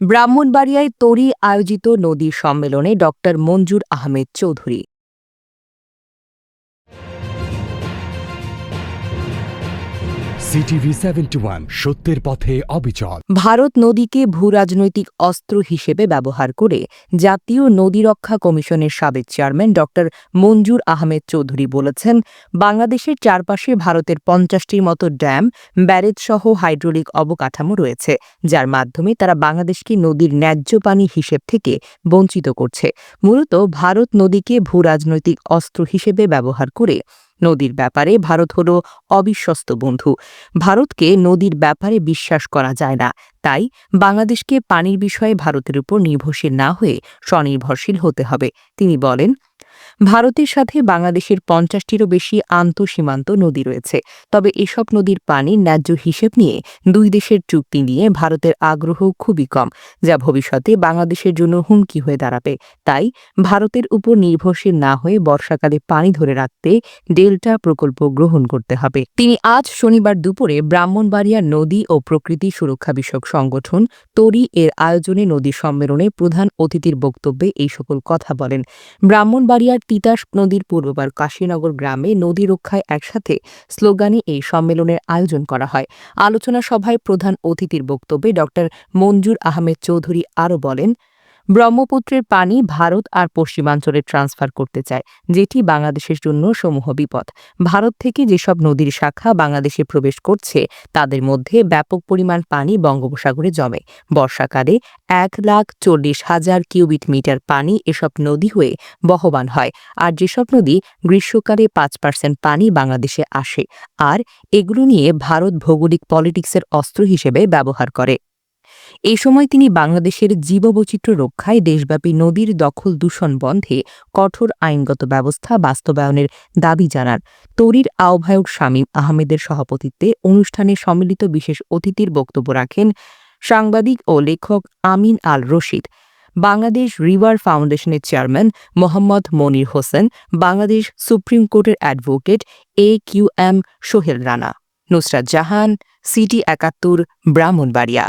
ব্রাহ্মণবাড়িয়ায় তরি আয়োজিত নদী সম্মেলনে ডক্টর মঞ্জুর আহমেদ চৌধুরী। সিটিভি সত্যের পথে অবিচল। ভারত নদীকে ভূরাজনৈতিক অস্ত্র হিসেবে ব্যবহার করে জাতীয় নদী রক্ষা কমিশনের সাবেক চেয়ারম্যান ড মঞ্জুর আহমেদ চৌধুরী বলেছেন, বাংলাদেশের চারপাশে ভারতের পঞ্চাশটির মতো ড্যাম, ব্যারেজ সহ হাইড্রোলিক অবকাঠামো রয়েছে, যার মাধ্যমে তারা বাংলাদেশকে নদীর ন্যায্য পানি হিসেব থেকে বঞ্চিত করছে। মূলত ভারত নদীকে ভূরাজনৈতিক অস্ত্র হিসেবে ব্যবহার করে নদীর ব্যাপারে ভারত হল অবিশ্বস্ত বন্ধু। ভারতকে নদীর ব্যাপারে বিশ্বাস করা যায় না। তাই বাংলাদেশকে পানির বিষয়ে ভারতের উপর নির্ভরশীল না হয়ে স্বনির্ভরশীল হতে হবে। তিনি বলেন ভারতের সাথে বাংলাদেশের পঞ্চাশটিরও বেশি আন্তঃসীমান্ত নদী রয়েছে। তবে এসব নদীর পানির ন্যায্য হিসেব নিয়ে দুই দেশের চুক্তি নিয়ে ভারতের আগ্রহ খুবই কম, যা ভবিষ্যতে বাংলাদেশের জন্য হুমকি হয়ে দাঁড়াবে। তাই ভারতের উপর নির্ভরশীল না হয়ে বর্ষাকালে পানি ধরে রাখতে ডেল্টা প্রকল্প গ্রহণ করতে হবে। তিনি আজ শনিবার দুপুরে ব্রাহ্মণবাড়িয়া নদী ও প্রকৃতি সুরক্ষা বিষয়ক সংগঠন তরি এর আয়োজনে নদী সম্মেলনে প্রধান অতিথির বক্তব্যে এই সকল কথা বলেন। ব্রাহ্মণবাড়িয়ার তিতাস নদীর পূর্ববার কাশীনগর গ্রামে নদী রক্ষায় একসাথে স্লোগানে এই সম্মেলনের আয়োজন করা হয়। আলোচনা সভায় প্রধান অতিথির বক্তব্যে ড মঞ্জুর আহমেদ চৌধুরী আরও বলেন ব্রহ্মপুত্রের পানি ভারত আর পশ্চিমাঞ্চলে ট্রান্সফার করতে চায়, যেটি বাংলাদেশের জন্য সমূহ বিপদ। ভারত থেকে যেসব নদীর শাখা বাংলাদেশে প্রবেশ করছে, তাদের মধ্যে ব্যাপক পরিমাণ পানি বঙ্গোপসাগরে জমে। বর্ষাকালে এক লাখ চল্লিশ হাজার কিউবিক মিটার পানি এসব নদী হয়ে বহবান হয়, আর যেসব নদী গ্রীষ্মকালে পাঁচ পার্সেন্ট পানি বাংলাদেশে আসে, আর এগুলো নিয়ে ভারত ভৌগোলিক পলিটিক্সের অস্ত্র হিসেবে ব্যবহার করে। এ সময় তিনি বাংলাদেশের জীববৈচিত্র্য রক্ষায় দেশব্যাপী নদীর দখল দূষণ বন্ধে কঠোর আইনগত ব্যবস্থা বাস্তবায়নের দাবি জানান। তরির আহ্বায়ক শামীম আহমেদের সভাপতিত্বে অনুষ্ঠানে সম্মিলিত বিশেষ অতিথির বক্তব্য রাখেন সাংবাদিক ও লেখক আমিন আল রশিদ। বাংলাদেশ রিভার ফাউন্ডেশনের চেয়ারম্যান মোহাম্মদ মনির হোসেন, বাংলাদেশ সুপ্রিম কোর্টের advocate A Q M Sohel Rana, Nusrat Jahan, City একাত্তর, ব্রাহ্মণবাড়িয়া।